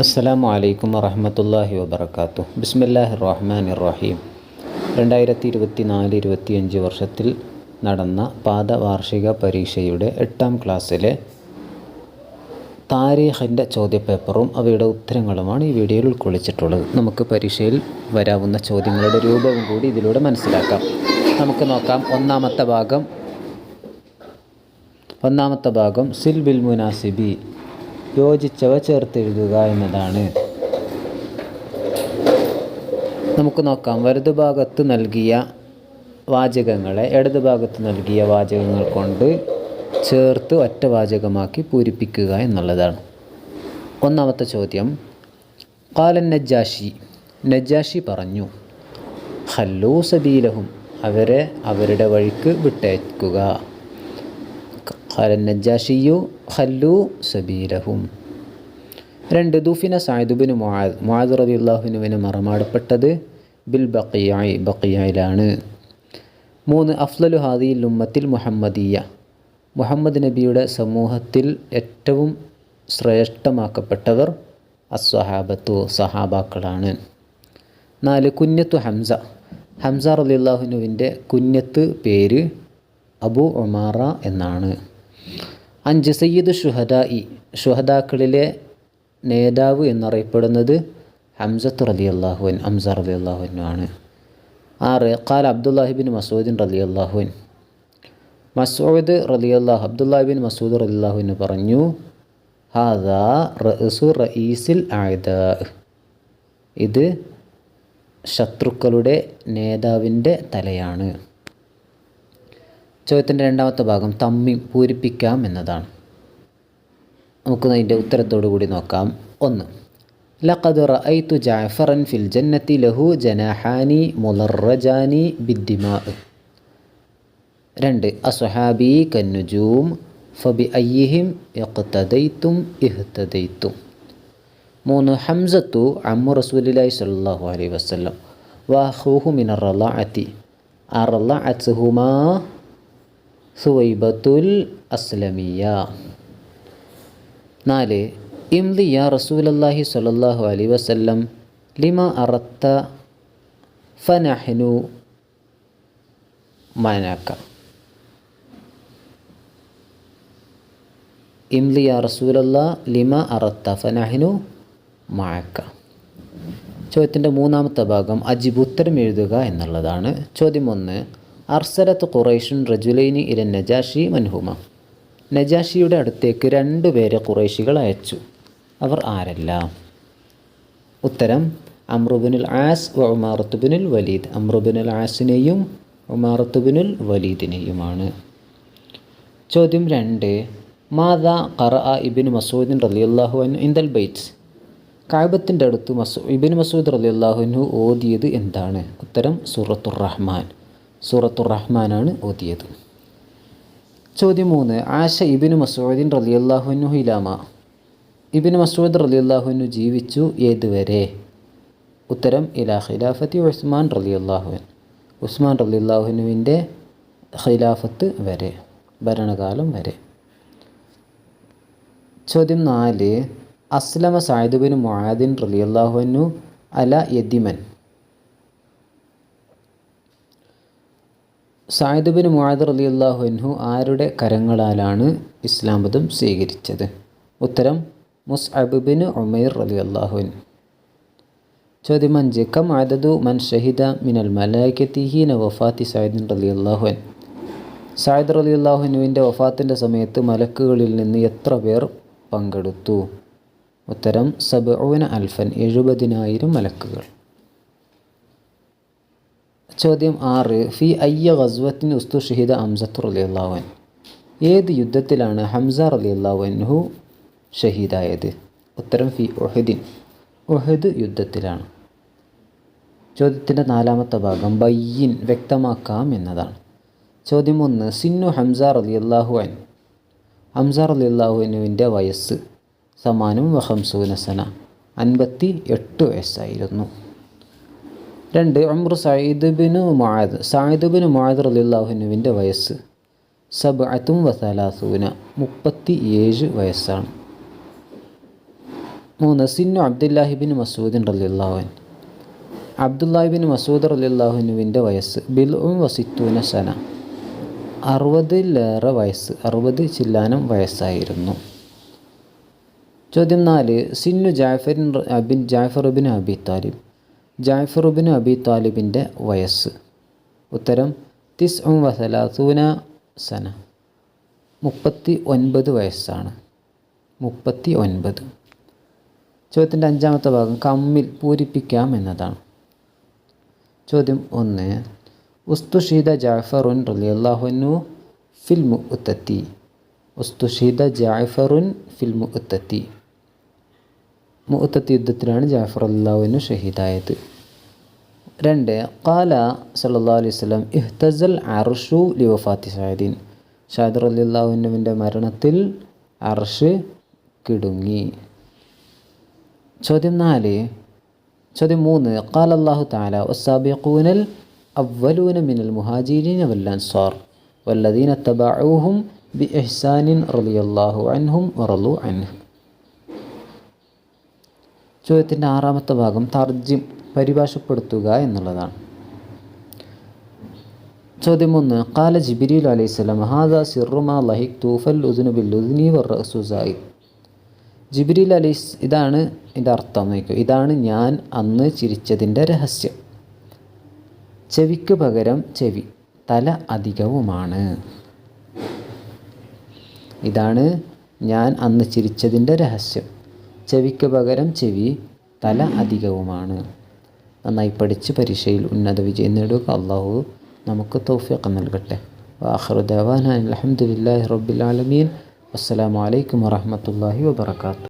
അസ്സലാമു അലൈക്കും വറഹമത്തല്ലാഹി വബർക്കാത്തു ബിസ്മില്ലാഹി റഹ്മാൻ റഹീം രണ്ടായിരത്തി ഇരുപത്തി നാല് ഇരുപത്തിയഞ്ച് വർഷത്തിൽ നടന്ന പാദവാർഷിക പരീക്ഷയുടെ എട്ടാം ക്ലാസ്സിലെ താരീഖിന്റെ ചോദ്യപേപ്പറും അവയുടെ ഉത്തരങ്ങളുമാണ് ഈ വീഡിയോയിൽ ഉൾക്കൊള്ളിച്ചിട്ടുള്ളത്. നമുക്ക് പരീക്ഷയിൽ വരാവുന്ന ചോദ്യങ്ങളുടെ രൂപവും കൂടി ഇതിലൂടെ മനസ്സിലാക്കാം. നമുക്ക് നോക്കാം. ഒന്നാമത്തെ ഭാഗം ഒന്നാമത്തെ ഭാഗം സിൽ ബിൽ മുനാസിബി യോജിച്ചവ ചേർത്തെഴുതുക എന്നതാണ്. നമുക്ക് നോക്കാം. വലതുഭാഗത്ത് നൽകിയ വാചകങ്ങളെ ഇടതുഭാഗത്ത് നൽകിയ വാചകങ്ങൾ കൊണ്ട് ചേർത്ത് ഒറ്റ വാചകമാക്കി പൂരിപ്പിക്കുക എന്നുള്ളതാണ്. ഒന്നാമത്തെ ചോദ്യം. കാലൻ നജ്ജാഷി നജ്ജാഷി പറഞ്ഞു ഹല്ലോ സബീലഹും അവരെ അവരുടെ വഴിക്ക് വിട്ടയക്കുക ഖാലൻ നജാഷിയു ഹല്ലു സബീലഹും രണ്ട് ദുഫിന സായുബിന് മുആദ്. മുആദ് റബി അള്ളാഹുനുവിന് മറമാടപ്പെട്ടത് ബിൽ ബക്കിയായി ബക്കിയായിലാണ് മൂന്ന് അഫ്ലലു ഹാദിയിൽ ഉമ്മത്തിൽ മുഹമ്മദീയ. മുഹമ്മദ് നബിയുടെ സമൂഹത്തിൽ ഏറ്റവും ശ്രേഷ്ഠമാക്കപ്പെട്ടവർ അസ്വഹാബത്തു സഹാബാക്കളാണ്. നാല് കുഞ്ഞത്തു ഹംസ. ഹംസ റലിള്ളാഹുനുവിന്റെ കുഞ്ഞത്ത് പേര് അബു ഒമാറ എന്നാണ്. അഞ്ച് സയ്യിദ് ഷുഹദ ഇ ഷുഹദാക്കളിലെ നേതാവ് എന്നറിയപ്പെടുന്നത് ഹംസത്ത് റലി അള്ളാഹുൻ ഹംസ റലി അള്ളാഹുനു ആണ്. ആറ് ഖാൽ അബ്ദുല്ലാഹിബിൻ മസൂദിൻ റലി അള്ളാഹുൻ മസൂദ് റലി അള്ളാഹു അബ്ദുല്ലാഹിബിൻ മസൂദ് റലി അള്ളാഹുവിന് പറഞ്ഞു ഹാദാ റസു റഈസിൽ ആയത ഇത് ശത്രുക്കളുടെ നേതാവിന്റെ തലയാണ്. ചോദ്യത്തിന്റെ രണ്ടാമത്തെ ഭാഗം തമ്മി പൂരിപ്പിക്കാം എന്നതാണ്. നമുക്ക് അതിന്റെ ഉത്തരത്തോടു കൂടി നോക്കാം. ഒന്ന് ലഖദ് റഅയ്തു ജാഫറൻ ഫിൽ ജന്നത്തി ലഹു ജനാഹാനി മുലറജാനി ബിദ്ദിമാ രണ്ട് അസുഹാബി കന്നുജൂം ഫബി അയ്യിഹിം ഇഖ്തദൈത്തും ഇഹ്തദൈത്തും മൂന്ന് ഹംസത്തു അമ്മു റസൂലില്ലാഹി സ്വല്ലല്ലാഹു അലൈഹി വസല്ലം വഹൂഹു മിനർ റളഅത്തി അറളഅത്ഹുമാ സുവൈബത്തുൽ അസ്ലമിയ. നാല് ഇംലി യാ റസൂലല്ലാഹി സ്വല്ലല്ലാഹു അലൈഹി വസല്ലം ലിമ അറത്ത ഫനഹ്നു മനക്ക. ഇംലി യാ റസൂലല്ലാ ലിമ അറത്ത ഫനഹ്നു മഴക്ക ചോദ്യത്തിന്റെ മൂന്നാമത്തെ ഭാഗം അജിബ് ഉത്തരം എഴുതുക എന്നുള്ളതാണ്. ചോദ്യം ഒന്ന് അർസലത്ത് ഖുറൈഷുൻ റജുലൈനി ഇല നജാഷി മൻഹുമ. നജാഷിയുടെ അടുത്തേക്ക് രണ്ടുപേരെ ഖുറൈഷികൾ അയച്ചു. അവർ ആരല്ല? ഉത്തരം അമ്രുബിനുൽ ആസ് ഉമാറത്തുബിനുൽ വലീദ്. അമ്രുബിനുൽ ആസിനെയും ഉമാറത്തുബിനുൽ വലീദിനെയുമാണ്. ചോദ്യം രണ്ട് മാതാ ഖറ ഇബിൻ മസൂദിൻ റലിയുല്ലാഹു അൻ ഇന്ദൽ ബൈറ്റ്സ് കാബത്തിന്റെ അടുത്ത് മസൂ ഇബിൻ മസൂദ് റലിയുല്ലാഹുനു ഓതിയത് എന്താണ്? ഉത്തരം സൂറത്തുർ റഹ്മാൻ സൂറത്തുർ റഹ്മാനാണ് ഓതിയത്. ചോദ്യം മൂന്ന് ആശ ഇബിന് മസൂദിൻ റലിയല്ലാഹുനു ഹിലാമ ഇബിന് മസൂദ് റലിയല്ലാഹുനു ജീവിച്ചു ഏതുവരെ? ഉത്തരം ഇലാ ഖിലാഫത്തി ഉസ്മാൻ റലിയല്ലാഹുൻ ഉസ്മാൻ റലിയല്ലാഹുനുവിന്റെ ഖിലാഫത്ത് വരെ ഭരണകാലം വരെ. ചോദ്യം നാല് അസ്ലമ സായിദുബിന് മുആദിൻ റലിയല്ലാഹുനു അല യദിമൻ സായിദുബിൻ മുഹാദർ അലി അള്ളാഹുൻഹു ആരുടെ കരങ്ങളാലാണ് ഇസ്ലാം മതം സ്വീകരിച്ചത്? ഉത്തരം മുസ്അബിബിൻ ഉമൈർ അലി അള്ളാഹുൻ ചോദ്യം അഞ്ച് കം അദദു മൻ ഷഹിദ മിനൽ മലായിക്കത്തിഹീന വഫാത്തി സായിദിൻ അലി അള്ളാഹുൻ സായിദ് അലി അള്ളാഹുനുവിന്റെ വഫാത്തിന്റെ സമയത്ത് മലക്കുകളിൽ നിന്ന് എത്ര പേർ പങ്കെടുത്തു? ഉത്തരം സബഊന അൽഫൻ എഴുപതിനായിരം മലക്കുകൾ. ചോദ്യം ആറ്. ഫി അയ്യ ഗസ്വത്തിന് ഉസ്തു ഷഹീദ ഹംസത്ത് അലി അള്ളാഹുൻ ഏത് യുദ്ധത്തിലാണ് ഹംസ അള്ളാഹുൻഹു ഷഹീദായത്? ഉത്തരം ഫി ഒഹദിൻ ഒഹദ് യുദ്ധത്തിലാണ്. ചോദ്യത്തിന്റെ നാലാമത്തെ ഭാഗം ബയ്യിൻ വ്യക്തമാക്കാം എന്നതാണ്. ചോദ്യം ഒന്ന് സിന്നു ഹംസ അള്ളാഹുൻ അൻ ഹംസ റലി അള്ളാഹുനുവിന്റെ വയസ്സ് സമാനം വഹംസുനസന അൻപത്തി എട്ട് വയസ്സായിരുന്നു. രണ്ട് ഉമർ സയ്യിദ് ബിനു മുആദ്. സയ്യിദ് ബിനു മുആദ് റളിയല്ലാഹുവിന്റെ വയസ്സ് സബ്അത്തും വസലാസൂന. മുപ്പത്തി ഏഴ് വയസ്സാണ്. മൂന്ന് സിന്നു അബ്ദുല്ലാഹിബിൻ മസൂദിൻ റലിള്ളാഹുൻ അബ്ദുല്ലാഹിബിൻ മസൂദ് റലിള്ളാഹുനുവിന്റെ വയസ്സ് ബിൽ ഉം വസിത്തൂന സന. അറുപതിലേറെ വയസ്സ് അറുപത് ചില്ലാനം വയസ്സായിരുന്നു. ചോദ്യം നാല് സിന്നു ജാഫറിൻ അബിൻ ബിൻ അബി താലിബ്. ജാഫറുബിൻ അബി താലിബിന്റെ വയസ്സ്. ഉത്തരം തിസ് ഉം വസലാസൂന സന. മുപ്പത്തി ഒൻപത് വയസ്സാണ്. മുപ്പത്തി ഒൻപത് ചോദ്യത്തിന്റെ അഞ്ചാമത്തെ ഭാഗം കമ്മിൽ പൂരിപ്പിക്കാം എന്നതാണ്. ചോദ്യം ഒന്ന് ഉസ്തുഷീദ ജാഫറുൻ റലിയല്ലാഹുനു ഫിൽമു ഉത്തത്തി ഉസ്തുഷീദ ജാഫറുൻ ഫിൽമു മുഅത്തത്തി. മുഅത്തത്തി യുദ്ധത്തിലാണ് ജാഫർ അള്ളാഹുവിന് ഷഹീദായത്. രണ്ട് കാല സല്ലാ അലൈഹി സ്വലം ഇഹ്തസൽ അർഷു ലിവഫാത്തി ഷാഹിദീൻ ഷാഹിദ് അലിള്ളാഹുവിന്റെ മരണത്തിൽ അർഷ് കിടുങ്ങി. ചോദ്യം നാല് ചോദ്യം മൂന്ന് കാൽ അള്ളാഹു താല വസാബിഖൂനൽ അവലൂന മിനൽ മുഹാജിരീൻ വല്ലൻസാർ വല്ലദീന തബാഹും ബി ഇഹ്സാനിൻ റളിയല്ലാഹു അൻഹും വറളു അൻഹു. ചോദ്യത്തിന്റെ ആറാമത്തെ ഭാഗം തർജിം പരിഭാഷപ്പെടുത്തുക എന്നുള്ളതാണ്. ചോദ്യം ഒന്ന് കാല ജിബിരിൽ അലൈഹി സ്വലാം ഹാദ സിറുമാ ലഹിക് തൂഫൽ ഉദുനുബിൽ ബിൽ ഉദ്നി വറസുസായി ജിബിരിൽ അലൈസ് ഇതാണ് ഇതിന്റെ അർത്ഥം നോക്കുക ഇതാണ് ഞാൻ അന്ന് ചിരിച്ചതിന്റെ രഹസ്യം. ചെവിക്ക് പകരം ചെവി തല അധികവുമാണ്. ഇതാണ് ഞാൻ അന്ന് ചിരിച്ചതിന്റെ രഹസ്യം. ചെവിക്ക് പകരം ചെവി തല അധികവുമാണ്. നന്നായി പഠിച്ച് പരീക്ഷയിൽ ഉന്നത വിജയം നേടുക അള്ളാഹു നമുക്ക് തൗഫീഖ് നൽകട്ടെ. വാഹറുദാൻ അലഹമുല്ലാ റബ്ബിൽ അസ്സാം വലൈക്കും വാഹമത്തല്ലാഹി വാത്തു